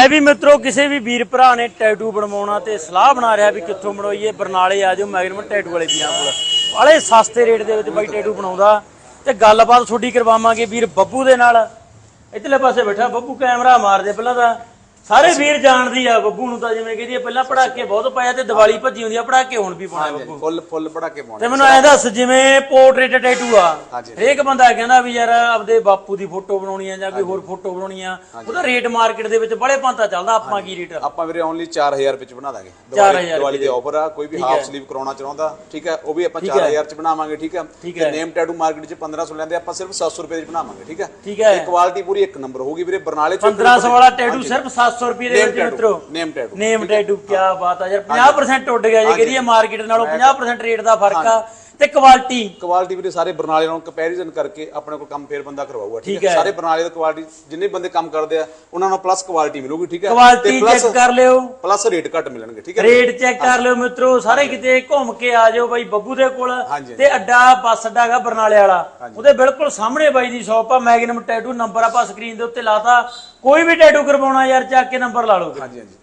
ਐ ਵੀ ਮਿੱਤਰੋ, ਕਿਸੇ ਵੀ ਵੀਰ ਭਰਾ ਨੇ ਟੈਟੂ ਬਣਵਾਉਣਾ ਤੇ ਸਲਾਹ ਬਣਾ ਰਿਹਾ ਵੀ ਕਿੱਥੋਂ ਬਣਵਾਈਏ, ਬਰਨਾਲੇ ਆ ਜਾਓ ਮੈਗਨਮ ਟੈਟੂ ਵਾਲੇ ਵੀਰਾਂ ਕੋਲ। ਬਾਲੇ ਸਸਤੇ ਰੇਟ ਦੇ ਵਿੱਚ ਬਾਈ ਟੈਟੂ ਬਣਾਉਂਦਾ। ਤੇ ਗੱਲਬਾਤ ਤੁਹਾਡੀ ਕਰਵਾਵਾਂਗੇ ਵੀਰ ਬੱਬੂ ਦੇ ਨਾਲ। ਇੱਧਰਲੇ ਪਾਸੇ ਬੈਠਾ, ਬੱਬੂ ਕੈਮਰਾ ਮਾਰਦੇ ਪਹਿਲਾਂ ਤਾਂ। ਸਾਰੇ ਵੀਰ ਜਾਣਦੀ ਆ ਬੱਬੂ ਨੂੰ ਤਾਂ ਜਿਵੇਂ ਕਹਿੰਦੀ ਪਹਿਲਾਂ ਪੜਾਕੇ ਬਹੁਤ ਪਾਇਆ ਤੇ ਦੀਵਾਲੀ ਭੱਜੀ ਹੁੰਦੀ ਆ ਪੜਾਕੇ ਹੁਣ ਵੀ ਪਾਉਣਾ ਬੱਬੂ। ਫੁੱਲ ਫੁੱਲ ਪੜਾ ਕੇ ਪਾਉਣੇ ਤੇ ਮੈਨੂੰ ਐਂ ਦੱਸ ਜਿਵੇਂ ਪੋਰਟਰੇਟ ਟੈਟੂ ਆ। ਹਰੇਕ ਬੰਦਾ ਕਹਿੰਦਾ ਵੀ ਯਾਰ ਆਪਦੇ ਬਾਪੂ ਦੀ ਫੋਟੋ ਬਣਾਉਣੀ ਆ ਜਾਂ ਕੋਈ ਹੋਰ ਫੋਟੋ ਬਣਾਉਣੀ ਆ ਉਹਦਾ ਰੇਟ ਮਾਰਕੀਟ ਦੇ ਵਿੱਚ ਬੜੇ ਪੰਤਾ ਚੱਲਦਾ ਆਪਾਂ ਕੀ ਰੇਟ ਆਪਾਂ ਵੀਰੇ ਓਨਲੀ 4000 ਰੁਪਏ ਚ ਬਣਾ ਦਾਂਗੇ। 4000 ਦੀਵਾਲੀ ਦੇ। ਆਫਰ ਆ ਕੋਈ ਵੀ ਹਾਫ ਸਲੀਵ ਕਰਾਉਣਾ ਚਾਹੁੰਦਾ ਠੀਕ ਹੈ ਉਹ ਵੀ ਆਪਾਂ 4000 ਚ ਬਣਾਵਾਂਗੇ ਠੀਕ ਹੈ। ਤੇ। ਨੇਮ ਟੈਟੂ ਮਾਰਕੀਟ ਚ 1500 ਲੈਂਦੇ ਆਪਾਂ ਸਿਰਫ 700 ਰੁਪਏ ਚ ਬਣਾਵਾਂਗੇ ਠੀਕ ਹੈ। ਠੀਕ ਹੈ। ਤੇ ਕੁਆਲਿਟੀ ਪੂਰੀ ਇੱਕ ਨੰਬਰ ਹੋਊਗੀ ਵੀਰੇ ਬਰਨਾਲੇ ਚ 1500 ਵਾਲਾ ਟੈਟੂ ਸਿਰਫ 700 ਰੁਪਏ ਦੇ ਵਿੱਚ ਮਿੱਤਰੋ। ਨੇਮ ਟੈਟੂ ਨੇਮ ਟੈਟੂ ਕੀ ਬਾਤ ਆ ਯਾਰ 50% ਉੱਡ ਗਿਆ ਜੇ ਕਰੀਏ ਮਾਰਕੀਟ ਨਾਲੋਂ 50% ਰੇਟ ਦਾ ਫ਼ਰਕ ਆ। ਤੇ ਕੁਆਲਿਟੀ ਕੁਆਲਿਟੀ ਵੀਰੇ ਸਾਰੇ ਬਰਨਾਲੇ ਨਾਲ ਕੰਪੈਰੀਜ਼ਨ ਕਰਕੇ ਆਪਣੇ ਕੋਲ ਕੰਮ ਫੇਰ ਬੰਦਾ ਕਰਵਾਊਗਾ ਠੀਕ ਹੈ। ਸਾਰੇ ਬਰਨਾਲੇ ਦਾ ਕੁਆਲਿਟੀ ਜਿੰਨੇ ਬੰਦੇ ਕੰਮ ਕਰਦੇ ਆ ਉਹਨਾਂ ਨੂੰ ਪਲੱਸ ਕੁਆਲਿਟੀ ਮਿਲੂਗੀ ਠੀਕ ਹੈ? ਕੁਆਲਿਟੀ ਚੈੱਕ ਕਰ ਲਿਓ। ਪਲੱਸ ਰੇਟ ਘੱਟ ਮਿਲਣਗੇ ਠੀਕ ਹੈ ਰੇਟ ਚੈੱਕ ਕਰ ਲਿਓ ਮਿੱਤਰੋ ਸਾਰੇ ਕਿਤੇ ਘੁੰਮ ਕੇ ਆ ਜਾਓ ਬਾਈ ਬੱਬੂ ਦੇ ਕੋਲ। ਤੇ ਅੱਡਾ ਬੱਸ ਅੱਡਾ ਹੈਗਾ ਬਰਨਾਲੇ ਵਾਲਾ। ਉਹਦੇ ਬਿਲਕੁਲ ਸਾਹਮਣੇ ਬਾਈ ਦੀ ਸ਼ਾਪ ਆ ਮੈਗਨਮ ਟੈਟੂ ਨੰਬਰ ਆਪਾਂ ਸਕਰੀਨ ਦੇ ਉੱਤੇ ਲਾਤਾ। ਕੋਈ ਵੀ ਟੈਟੂ ਕਰਵਾਉਣਾ ਯਾਰ ਚੱਕ ਕੇ ਨੰਬਰ ਲਾ ਲਓ ਹਾਂਜੀ ਹਾਂਜੀ।